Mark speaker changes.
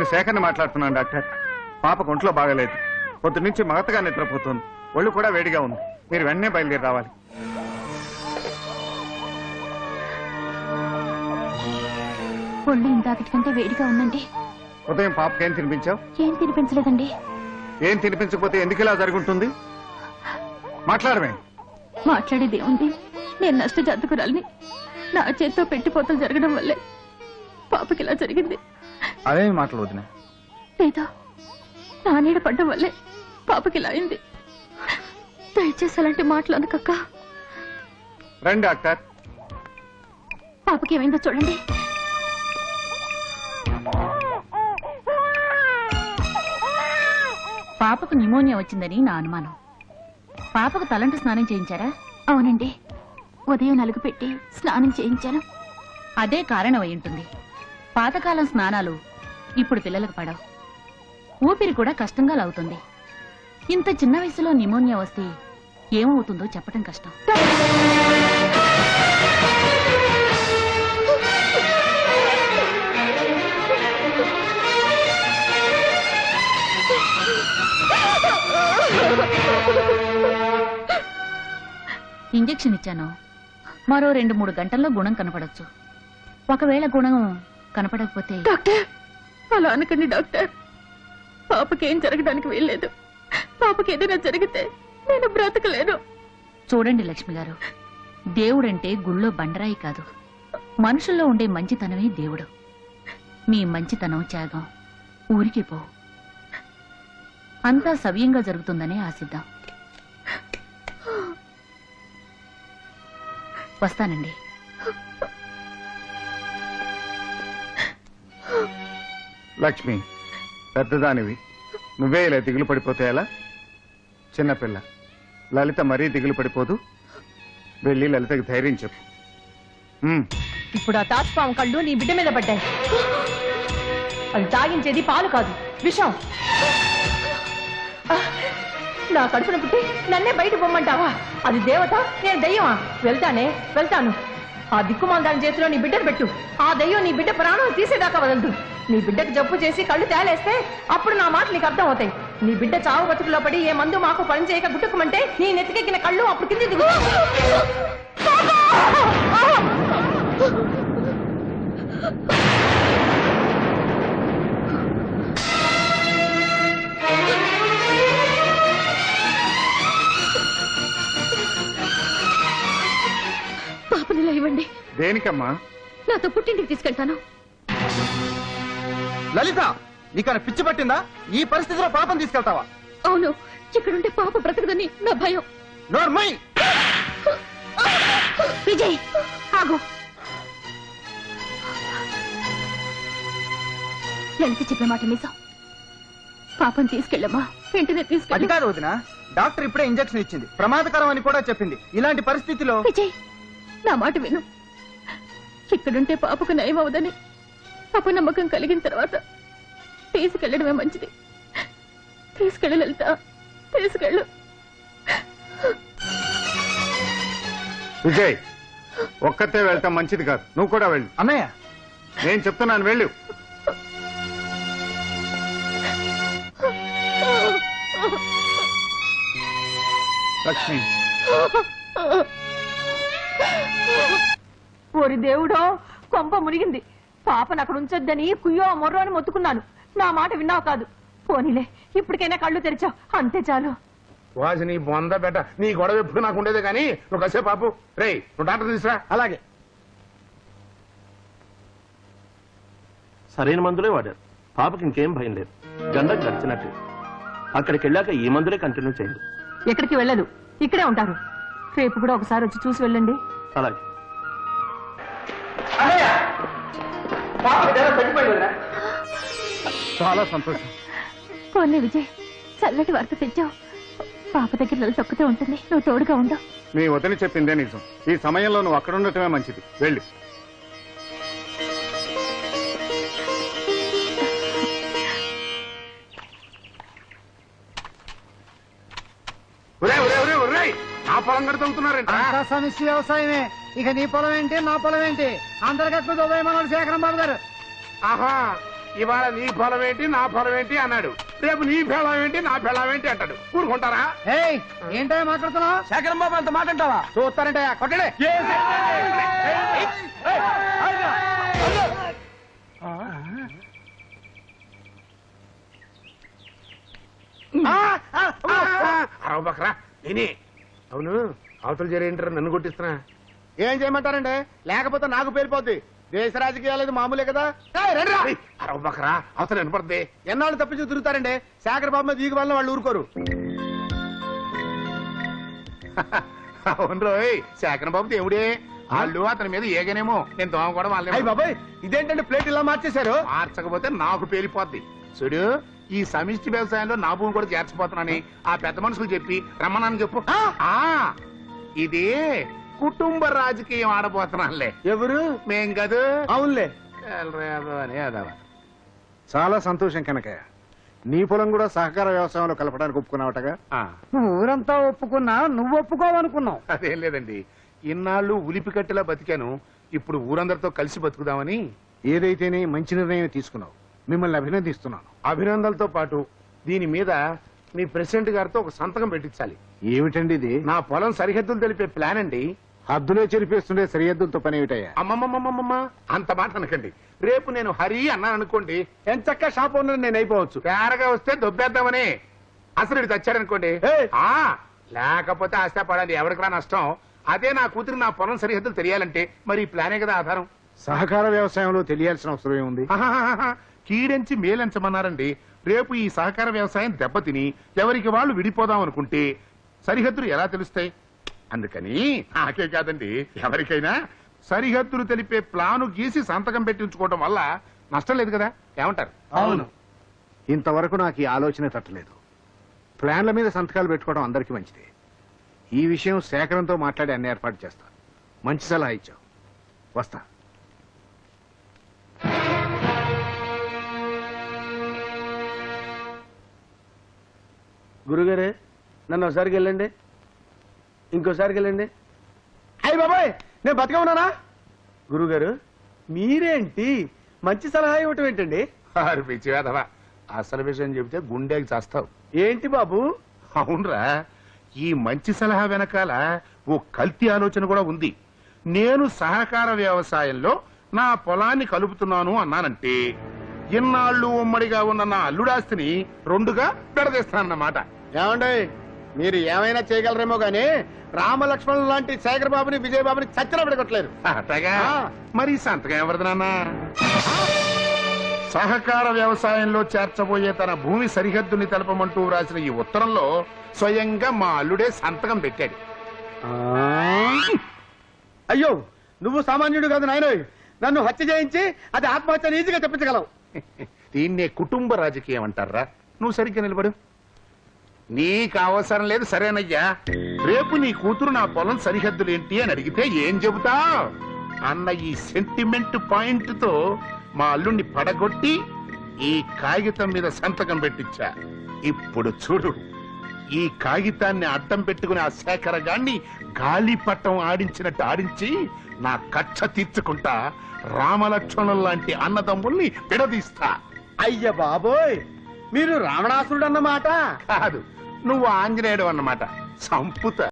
Speaker 1: నేను శేఖర్ని మాట్లాడుతున్నాను డాక్టర్. పాపకు ఒంట్లో బాగలేదు. పొద్దు నుంచి మగతగా నిద్రపోతుంది. ఒళ్ళు కూడా వేడిగా ఉంది. మీరు వెంటనే బయలుదేరి రావాలి.
Speaker 2: ఒళ్ళు ఇందాకటి కంటే వేడిగా ఉందండి.
Speaker 1: ఉదయం పాపకి ఏం తినిపించావు?
Speaker 2: ఏం తినిపించలేదండి.
Speaker 1: ఏం తినిపించకపోతే ఎందుకు ఇలా జరుగుంటుంది? మాట్లాడమే.
Speaker 2: మాట్లాడేది ఏముంది? నేను నష్ట జాతకురాలిని నా చేత్తో పెట్టిపోతలు జరగడం వల్లే పాపకి ఇలా జరిగింది.
Speaker 1: అదేమి మాటలు వదిన?
Speaker 2: నా నీడ పడ్డం వల్లే పాపకి ఇలా అయింది. దయచేసి అలాంటి మాటలు అనకక్క.
Speaker 1: రండి డాక్టర్.
Speaker 2: పాపకి ఏమైందో చూడండి.
Speaker 3: పాపకు నిమోనియా వచ్చిందని నా అనుమానం. పాపకు తలంటు స్నానం చేయించారా?
Speaker 2: అవునండి. ఉదయం నలుగు పెట్టి స్నానం చేయించాను.
Speaker 3: అదే కారణం అయి ఉంటుంది. పాతకాలం స్నానాలు ఇప్పుడు పిల్లలకు పడవు. ఊపిరి కూడా కష్టంగా లాగుతుంది. ఇంత చిన్న వయసులో నిమోనియా వస్తే ఏమవుతుందో చెప్పడం కష్టం. ఇంజెక్షన్ ఇచ్చాను. మరో రెండు మూడు గంటల్లో గుణం కనపడచ్చు. ఒకవేళ గుణం కనపడకపోతే
Speaker 2: డాక్టర్! అలా అనకండి డాక్టర్. పాపకి ఏం జరగడానికి వీల్లేదు. పాపకి ఏదైనా జరిగితే నేను బ్రతకలేను.
Speaker 3: చూడండి లక్ష్మి గారు దేవుడంటే గుళ్ళో బండరాయి కాదు. మనుషుల్లో ఉండే మంచితనమే దేవుడు. మీ మంచితనం త్యాగం ఊరికి పో. అంతా సవ్యంగా జరుగుతుందనే ఆశిద్దాం. వస్తానండి.
Speaker 1: లక్ష్మి పెద్దదానివి. నువ్వే ఇలా దిగులు పడిపోతే ఎలా? చిన్నపిల్ల లలిత మరీ దిగులు పడిపోదు. వెళ్ళి లలితకి ధైర్యం చెప్పు.
Speaker 4: ఇప్పుడు ఆ తాచుపాము కళ్ళు నీ బిడ్డ మీద పడ్డాయి. అది తాగించేది పాలు కాదు. విషం. ఆ, నా కడుపున పుట్టి నన్నే బయట పొమ్మంటావా? అది దేవత నేను దయ్యమా? వెళ్తానే వెళ్తాను. ఆ దిక్కుమాందాని చేతిలో నీ బిడ్డను పెట్టు. ఆ దయ్యం నీ బిడ్డ ప్రాణం తీసేదాకా వదలదు. నీ బిడ్డకు జబ్బు చేసి కళ్ళు తేలేస్తే అప్పుడు నా మాటలు నీకు అర్థం అవుతాయి నీ బిడ్డ చావు బతుకులో పడి ఏ మందు మాకు పని చేయక గుట్టుకుమంటే నీ నెత్తికెక్కిన కళ్ళు అప్పుడు కింద దిగు.
Speaker 1: దేనికమ్మా?
Speaker 2: నాతో పుట్టింటికి తీసుకెళ్తాను.
Speaker 5: లలిత నీకన్నా పిచ్చి పట్టిందా? ఈ పరిస్థితిలో పాపం తీసుకెళ్తావా?
Speaker 2: అవును ఇక్కడుంటే పాప బ్రతకదని నా భయం.
Speaker 5: నోర్మై
Speaker 2: విజయ్ ఆగు. లలిత చెప్పిన మాట నిజం. పాపం తీసుకెళ్ళమ్మా. వెంటనే
Speaker 5: అది
Speaker 2: తీసుకెళ్ళి
Speaker 5: కాదు వదిన. డాక్టర్ ఇప్పుడే ఇంజెక్షన్ ఇచ్చింది. ప్రమాదకరం అని కూడా చెప్పింది. ఇలాంటి పరిస్థితిలో
Speaker 2: విజయ్ నా మాట విను. ఇక్కడుంటే పాపకు నయం అవదని అపనమ్మకం కలిగిన తర్వాత తీసుకెళ్ళడమే మంచిది. తీసుకెళ్ళు లలిత తీసుకెళ్ళు.
Speaker 1: విజయ్ ఒక్కతే వెళ్తాం మంచిది కాదు. నువ్వు కూడా వెళ్ళు.
Speaker 5: అన్నయ్య!
Speaker 1: నేను చెప్తున్నాను వెళ్ళు. లక్ష్మి!
Speaker 4: ఓరి దేవుడో కొంప మునిగింది. పాపను అక్కడ ఉంచొద్దని కుయ్యో మొర్రో అని మొత్తుకున్నాను. నా మాట విన్నావు కాదు. పోనీలే ఇప్పటికైనా కళ్ళు తెరిచావు. అంతే చాలు.
Speaker 6: వాసి నీ బొంద బెట నీ గొడవ ఎప్పుడు నాకు ఉండేదే కానీ నువ్వు కసే పాపు రేయ్ నువ్వు డాక్టర్ తీసురా.
Speaker 5: అలాగే.
Speaker 7: సరైన మందులే వాడారు. పాపకి ఇంకేం భయం లేదు. గండం గడిచినట్టు అక్కడికి వెళ్ళాక ఈ మందులే కంటిన్యూ చేయండి.
Speaker 4: ఎక్కడికి వెళ్ళదు. ఇక్కడే ఉంటారు. రేపు కూడా ఒకసారి వచ్చి చూసి వెళ్ళండి.
Speaker 7: అలాగే.
Speaker 1: చాలా సంతోషం.
Speaker 2: పోనీ విజయ్ చల్లటి వార్త తెచ్చావు. పాప దగ్గర ఒక్కతే ఉంటుంది నువ్వు తోడుగా ఉండవు
Speaker 1: మీ వదిన చెప్పిందే నిజం. ఈ సమయంలో నువ్వు అక్కడ ఉండటమే మంచిది. వెళ్ళు.
Speaker 6: ఒరే ఒరే ఒరే ఒరే ఆ పొలం
Speaker 5: సమస్య వ్యవసాయమే. ఇక నీ పొలం ఏంటి నా పొలం ఏంటి అందరికీ ఉదయమన్నాడు శేఖరం బాబు గారు
Speaker 6: ఆహా ఇవాళ నీ పొలం ఏంటి నా పొలం ఏంటి అన్నాడు రేపు నీ ఫలం ఏంటి నా ఫలం ఏంటి అంటాడు ఊరుకుంటారా
Speaker 5: ఏంటో మాట్లాడుతున్నావు శేఖరం బాబు అంత మాట అంటావా చూస్తారంటే కొట్టడే
Speaker 6: నేనే అవును అవతల జరేంటారు నన్ను కొట్టిస్తున్నా
Speaker 5: ఏం చేయమంటారండి? లేకపోతే నాకు పేలిపోద్ది దేశ రాజకీయాలు ఇది మామూలే కదా? రండిరా.
Speaker 6: అవతల వినపడుతుంది
Speaker 5: ఎన్నాళ్ళు తప్పించి తిరుగుతారండి? శేఖర్ బాబు మీద ఈగ వల్ల వాళ్ళు ఊరుకోరు.
Speaker 6: అవును రోయ్ శేఖర్ బాబు దేవుడే. వాళ్ళు అతని మీద ఏగనేమో. నేను దోమ కూడా వాళ్ళే
Speaker 5: బాబాయ్ ఇదేంటండి ప్లేట్ ఇలా మార్చేశారు?
Speaker 6: మార్చకపోతే నాకు పేలిపోద్ది. చూడు ఈ సమిష్టి వ్యవసాయంలో నా భూమి కూడా చేర్చిపోతున్నానని ఆ పెద్ద మనుషులు చెప్పి రమ్మనని చెప్పు. ఇది. కుటుంబ రాజకీయం ఆడబోతున్నానులే.
Speaker 5: ఎవరు?
Speaker 6: మేం కాదు.
Speaker 5: అవునులే.
Speaker 1: చాలా సంతోషం కనుక నీ పొలం కూడా సహకార వ్యవసాయంలో కలపడానికి ఒప్పుకున్నావటగా?
Speaker 5: ఊరంతా ఒప్పుకున్నా నువ్వు ఒప్పుకోవనుకున్నావు.
Speaker 6: అదేం లేదండి. ఇన్నాళ్ళు ఉలిపి కట్టెలా బతికాను. ఇప్పుడు ఊరందరితో కలిసి బతుకుదామని.
Speaker 1: ఏదైతేనే మంచి నిర్ణయం తీసుకున్నావు. మిమ్మల్ని అభినందిస్తున్నాను.
Speaker 6: అభినందనలతో పాటు దీని మీద మీ ప్రెసిడెంట్ గారితో ఒక సంతకం పెట్టించాలి.
Speaker 1: ఏమిటండి ఇది?
Speaker 6: నా పొలం సరిహద్దులు తెలిపే ప్లాన్ అండి.
Speaker 1: హద్దులే చెరిపేస్తుండే సరిహద్దులతో పని ఏమిటయ్యా
Speaker 6: అమ్మమ్మమ్మమ్మమ్మ అంత మాట అనకండి. రేపు నేను హరి అన్నాను అనుకోండి
Speaker 5: ఎంచక్క షాప్ ఓనర్ నేను అయిపోవచ్చు.
Speaker 6: తేరగా వస్తే దొబ్బేద్దామని అసలు ఇటు తెచ్చాడనుకోండి
Speaker 5: ఏయ్!
Speaker 6: ఆ లేకపోతే ఆస్తా పడాలి ఎవరికి రా నష్టం? అదే నా కూతురు నా పొలం సరిహద్దులు తెలియాలంటే మరి ఈ ప్లానే కదా ఆధారం?
Speaker 1: సహకార వ్యవసాయంలో తెలియాల్సిన అవసరం ఏముంది.
Speaker 6: కీడెంచి మేలెంచమన్నారండి. రేపు ఈ సహకార వ్యవసాయం దెబ్బతిని ఎవరికి వాళ్ళు విడిపోదాం అనుకుంటే సరిహద్దులు ఎలా తెలుస్తాయి? అందుకని నాకే కాదండి. ఎవరికైనా సరిహద్దులు తెలిపే ప్లాను గీసి సంతకం పెట్టి ఉంచుకోవడం వల్ల నష్టం లేదు కదా? ఏమంటారు?
Speaker 5: అవును.
Speaker 1: ఇంతవరకు నాకు ఈ ఆలోచన తట్టలేదు. ప్లాన్ల మీద సంతకాలు పెట్టుకోవడం అందరికీ మంచిది. ఈ విషయం సేకరణతో మాట్లాడి అన్ని ఏర్పాటు చేస్తా. మంచి సలహా ఇచ్చావు. వస్తా.
Speaker 5: గురుగారే నన్ను ఒకసారికి వెళ్ళండి. ఇంకోసారికి వెళ్ళండి. అయ్యి బాబాయ్ నేను బతిగా ఉన్నానా? గురుగారు మీరేంటి? మంచి సలహా ఇవ్వటం ఏంటండి?
Speaker 6: వారు పిచ్చివేదవా అసలు విషయం చెబితే గుండెకి చేస్తావు.
Speaker 5: ఏంటి బాబు?
Speaker 6: అవునరా ఈ మంచి సలహా వెనకాల ఓ కల్తీ ఆలోచన కూడా ఉంది. నేను సహకార వ్యవసాయంలో నా పొలాన్ని కలుపుతున్నాను అన్నానంటే ఇన్నాళ్ళు ఉమ్మడిగా ఉన్న నా అల్లుడాస్తిని రెండుగా పెడదీస్తానన్నమాట
Speaker 5: ఏమండి మీరు ఏమైనా చేయగలరేమో గానీ రామలక్ష్మణులు లాంటి శేఖర్ బాబుని విజయ్ బాబుని చచ్చిన పెడగొట్టలేరు
Speaker 6: అట్టగా. మరి సంతకం ఎవరిది నాన్న? సహకార వ్యవసాయంలో చేర్చబోయే తన భూమి సరిహద్దుని తెలపమంటూ రాసిన ఈ ఉత్తరంలో స్వయంగా మా అల్లుడే సంతకం పెట్టాడు.
Speaker 5: అయ్యో నువ్వు సామాన్యుడు కాదు నాయనోయ్. నన్ను హత్య చేయించి అది ఆత్మహత్య ఈజీగా చెప్పించగలవు
Speaker 6: దీన్నే కుటుంబ రాజకీయం అంటారా? నువ్వు సరిగ్గా నిలబడు. నీకు అవసరం లేదు సరేనయ్యా. రేపు నీ కూతురు నా పొలం సరిహద్దులు ఏంటి అని అడిగితే ఏం చెబుతా? అన్న ఈ సెంటిమెంట్ పాయింట్తో మా అల్లుణ్ణి పడగొట్టి ఈ కాగితం మీద సంతకం పెట్టించా. ఇప్పుడు చూడు ఈ కాగితాన్ని అడ్డం పెట్టుకుని ఆ శేఖరగాన్ని గాలిపట్టం ఆడించినట్టు ఆడించి నా కక్ష తీర్చుకుంటా రామలక్ష్మణుల లాంటి అన్నదమ్ముల్ని విడదీస్తా.
Speaker 5: అయ్య బాబోయ్ మీరు రావణాసురుడు అన్నమాట
Speaker 6: కాదు నువ్వు ఆంజనేయుడు అన్నమాట. సంపుత